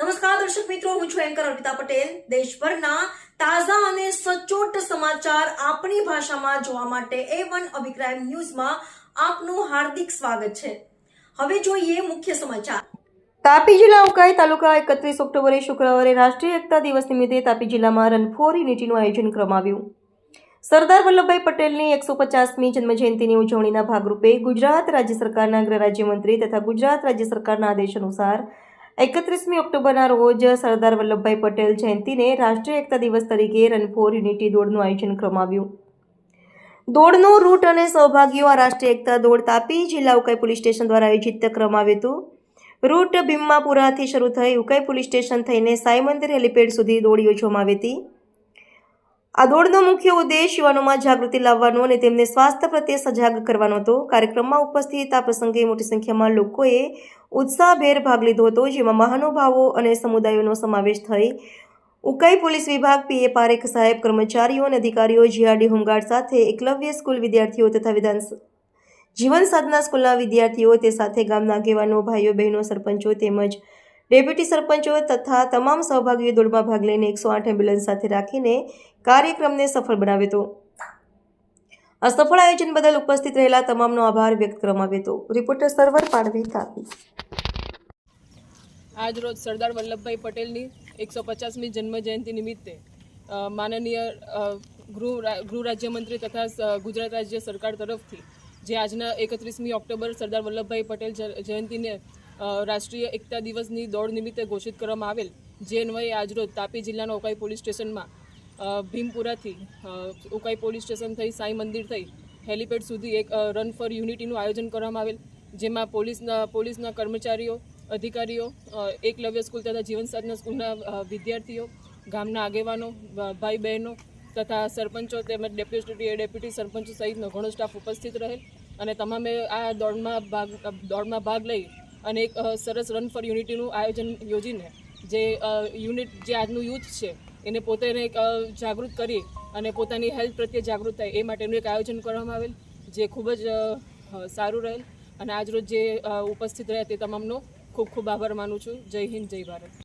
નમસ્કાર, દર્શક મિત્રો, હું છું એન્કર અર્પિતા પટેલ. દેશભરના તાજા અને સચોટ સમાચાર આપણી ભાષામાં જોવા માટે એ વન અભિપ્રાય ન્યૂઝમાં આપનું હાર્દિક સ્વાગત છે. હવે જોઈએ મુખ્ય સમાચાર. તાપી જિલ્લા ઉકાઈ તાલુકા એકત્રીસ ઓક્ટોબરે શુક્રવારે રાષ્ટ્રીય એકતા દિવસ નિમિત્તે તાપી જિલ્લામાં રન ફોર યુનિટીનું આયોજન કરવામાં આવ્યું. સરદાર વલ્લભભાઈ પટેલની એકસો પચાસમી જન્મજયંતિની ઉજવણીના ભાગરૂપે ગુજરાત રાજ્ય સરકારના ગૃહ રાજ્યમંત્રી તથા ગુજરાત રાજ્ય સરકારના આદેશ અનુસાર એકત્રીસમી ઓક્ટોબરના રોજ સરદાર વલ્લભભાઈ પટેલ જયંતિને રાષ્ટ્રીય એકતા દિવસ તરીકે રન ફોર યુનિટી દોડનું આયોજન કરવામાં આવ્યું. દોડનો રૂટ અને સહભાગીઓ આ રાષ્ટ્રીય એકતા દોડ તાપી જિલ્લા ઉકાઈ પોલીસ સ્ટેશન દ્વારા આયોજિત કરવામાં આવ્યું હતું. રૂટ ભીમાપુરાથી શરૂ થઈ ઉકાઈ પોલીસ સ્ટેશન થઈને સાઈ મંદિર હેલિપેડ સુધી દોડ યોજવામાં આવી હતી. આ દોડનો મુખ્ય ઉદ્દેશ યુવાનોમાં જાગૃતિ લાવવાનો અને તેમને સ્વાસ્થ્ય પ્રત્યે સજાગ કરવાનો હતો. કાર્યક્રમમાં ઉપસ્થિત આ પ્રસંગે મોટી સંખ્યામાં લોકોએ ઉત્સાહભેર ભાગ લીધો હતો, જેમાં મહાનુભાવો અને સમુદાયોનો સમાવેશ થઈ. ઉકાઈ પોલીસ વિભાગ પીએ પારેખ સાહેબ, કર્મચારીઓ અને અધિકારીઓ, જીઆરડી હોમગાર્ડ સાથે એકલવ્ય સ્કૂલ વિદ્યાર્થીઓ તથા વિધાન જીવન સાધના સ્કૂલના વિદ્યાર્થીઓ, તે સાથે ગામના આગેવાનો, ભાઈઓ, બહેનો, સરપંચો તેમજ ડેપ્યુટી સરપંચો તથા તમામ સહભાગીઓ દોડમાં ભાગ લઈને એકસો આઠ એમ્બ્યુલન્સ સાથે રાખીને કાર્યક્રમને સફળ બનાવ્યો હતો. આ સફળ આયોજન બદલ ઉપસ્થિત રહેલા તમામનો આભાર વ્યક્ત કરવામાં આવ્યો હતો. રિપોર્ટર સર્વર પાડવી કાપી આજ રોજ સરદાર વલ્લભભાઈ પટેલની એકસો પચાસમી જન્મ જયંતિ નિમિત્તે માનનીય ગૃહ ગૃહ રાજ્યમંત્રી તથા ગુજરાત રાજ્ય સરકાર તરફથી જે આજના એકત્રીસમી ઓક્ટોબર સરદાર વલ્લભભાઈ પટેલ જયંતિને રાષ્ટ્રીય એકતા દિવસની દોડ નિમિત્તે ઘોષિત કરવામાં આવેલ જે અન્વયે આજરોજ તાપી જિલ્લાના ઉકાઈ પોલીસ સ્ટેશનમાં ભીમપુરાથી ઉકાઈ પોલીસ સ્ટેશન થઈ, સાંઈ મંદિર થઈ, હેલિપેડ સુધી એક રન ફોર યુનિટીનું આયોજન કરવામાં આવેલ, જેમાં પોલીસના પોલીસના કર્મચારીઓ, અધિકારીઓ એકલવ્ય સ્કૂલ તથા જીવન સાધના સ્કૂલના વિદ્યાર્થીઓ, ગામના આગેવાનો ભાઈ બહેનો તથા સરપંચો તેમજ ડેપ્યુટી ડેપ્યુટી સરપંચો સહિતનો ઘણો સ્ટાફ ઉપસ્થિત રહેલ અને તમામે આ દોડમાં ભાગ દોડમાં ભાગ લઈ અને એક સરસ રન ફોર યુનિટીનું આયોજન યોજીને જે યુનિટ જે આજનું યુથ છે, એને પોતાને એક જાગૃત કરી અને પોતાની હેલ્થ પ્રત્યે જાગૃત થાય, એ માટેનું એક આયોજન કરવામાં આવેલ, જે ખૂબ જ સારું રહેલ. અને આજરોજ જે ઉપસ્થિત રહ્યા તે તમામનો ખૂબ ખૂબ આભાર માનું છું. જય હિન્દ, જય ભારત.